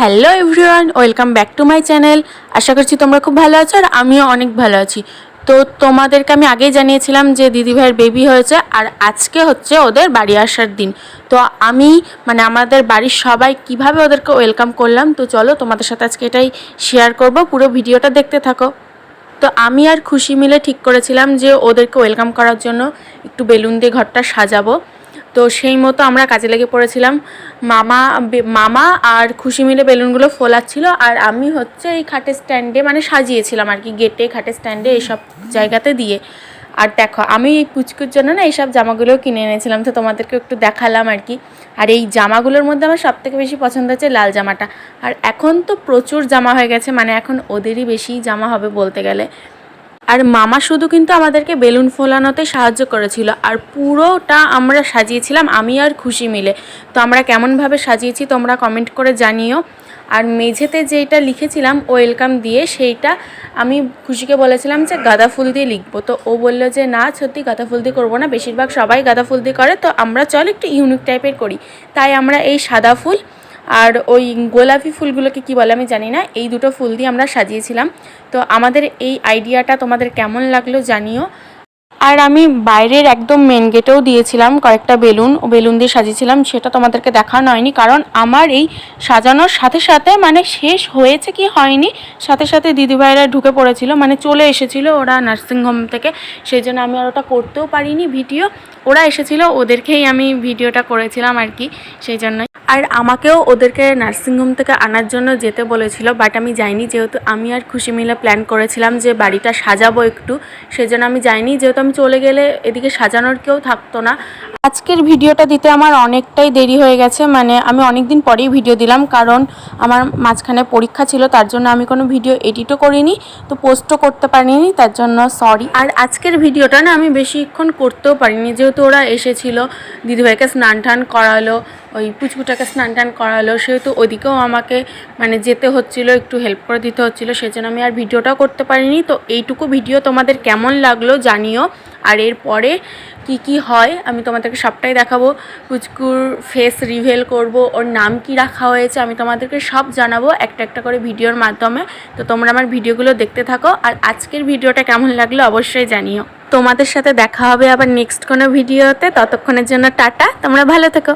Hello everyone welcome back to my channel আশা করছি তোমরা খুব ভালো আছো আর আমিও অনেক ভালো আছি। তো তোমাদেরকে আমি আগেই জানিয়েছিলাম যে দিদিভাইয়ের বেবি হয়েছে আর আজকে হচ্ছে ওদের বাড়ি আসার দিন। তো আমি মানে আমাদের বাড়ির সবাই কীভাবে ওদেরকে ওয়েলকাম করলাম, তো চলো তোমাদের সাথে আজকে এটাই শেয়ার করব। পুরো ভিডিওটা দেখতে থাকো। তো আমি আর খুশি মিলে ঠিক করেছিলাম যে ওদেরকে ওয়েলকাম করার জন্য একটু বেলুন দিয়ে ঘরটা সাজাবো। তো সেই মতো আমরা কাজে লেগে পড়েছিলাম। মামা মামা আর খুশি মিলে বেলুনগুলো ফোলাচ্ছিল আর আমি হচ্ছে এই খাটের স্ট্যান্ডে মানে সাজিয়েছিলাম আর কি, গেটে, খাটের স্ট্যান্ডে এইসব জায়গাতে দিয়ে। আর দেখো, আমি এই পুচকুর জন্য না এইসব জামাগুলো কিনে এনেছিলাম, তো তোমাদেরকে একটু দেখালাম আর কি। আর এই জামাগুলোর মধ্যে আমার সবথেকে বেশি পছন্দ হচ্ছে লাল জামাটা। আর এখন তো প্রচুর জামা হয়ে গেছে মানে এখন ওদেরই বেশি জামা হবে বলতে গেলে। আর মামা শুধু কিন্তু আমাদেরকে বেলুন ফোলানোতে সাহায্য করেছিল, আর পুরোটা আমরা সাজিয়েছিলাম, আমি আর খুশি মিলে। তো আমরা কেমনভাবে সাজিয়েছি তোমরা কমেন্ট করে জানিও। আর মেঝেতে যেটা লিখেছিলাম ওয়েলকাম দিয়ে, সেইটা আমি খুশিকে বলেছিলাম যে গাঁদা ফুল দিয়ে লিখব। তো ও বলল যে, না, সত্যি গাঁদা ফুল দিয়ে করব না, বেশিরভাগ সবাই গাঁদা ফুল দিয়ে করে, তো আমরা চল একটু ইউনিক টাইপের করি। তাই আমরা এই সাদা ফুল আর ওই গোলাপি ফুলগুলোকে কি বলে আমি জানি না, এই দুটো ফুল দিয়ে আমরা সাজিয়েছিলাম। তো আমাদের এই আইডিয়াটা তোমাদের কেমন লাগল জানিও। আর আমি বাইরের একদম মেন গেটেও দিয়েছিলাম কয়েকটা বেলুন, ও বেলুন দিয়ে সাজিয়েছিলাম, সেটা তোমাদেরকে দেখানো হয়নি, কারণ আমার এই সাজানোর সাথে সাথে মানে শেষ হয়েছে কি হয়নি, সাথে সাথে দিদিভাইরা ঢুকে পড়েছিল মানে চলে এসেছিল ওরা নার্সিংহোম থেকে, সেই জন্য আমি আর ওটা করতেও পারিনি ভিডিও, ওরা এসেছিল, ওদেরকেই আমি ভিডিওটা করেছিলাম আর কি, সেই জন্য আর আমাকেও ওদেরকে নার্সিংহোম থেকে আনার জন্য যেতে বলেছিল বাট আমি যাইনি যেহেতু আমি আর খুশি মিলে প্ল্যান করেছিলাম যে বাড়িটা সাজাবো একটু, সেজন্য আমি যাইনি। যেহেতু আমি চলে গেলে এদিকে সাজানোর কেউ থাকতো না। আজকের ভিডিওটা দিতে আমার অনেকটাই দেরি হয়ে গেছে মানে আমি অনেক দিন পরেই ভিডিও দিলাম, কারণ আমার মাঝখানে পরীক্ষা ছিল, তার জন্য আমি কোনো ভিডিও এডিটও করিনি, তো পোস্টও করতে পারিনি, তার জন্য সরি আর আজকের ভিডিওটা না আমি বেশিক্ষণ করতেও পারিনি, যেহেতু ওরা এসেছিল, দিদিভাইকে স্নান টান করালো ওই পুচকুটাকে স্নান টান করালো, সেহেতু ওদিকেও আমাকে মানে যেতে হচ্ছিল, একটু হেল্প করে দিতে হচ্ছিল, সেজন্য আমি আর ভিডিওটাও করতে পারিনি। তো এইটুকু ভিডিও তোমাদের কেমন লাগল জানিও। আর এরপরে কি কি হয়, আমি তোমাদেরকে সবটাই দেখাবো। পুচকুর ফেস রিভেল করব, ওর নাম কি রাখা হয়েছে, আমি তোমাদেরকে সব জানাব একটা একটা করে ভিডিওর মাধ্যমে। তো তোমরা আমার ভিডিওগুলো দেখতে থাকো, আর আজকের ভিডিওটা কেমন লাগল অবশ্যই জানিও। তোমাদের সাথে দেখা হবে আবার নেক্সট কোনো ভিডিওতে ততক্ষণের জন্য টাটা, তোমরা ভালো থেকো।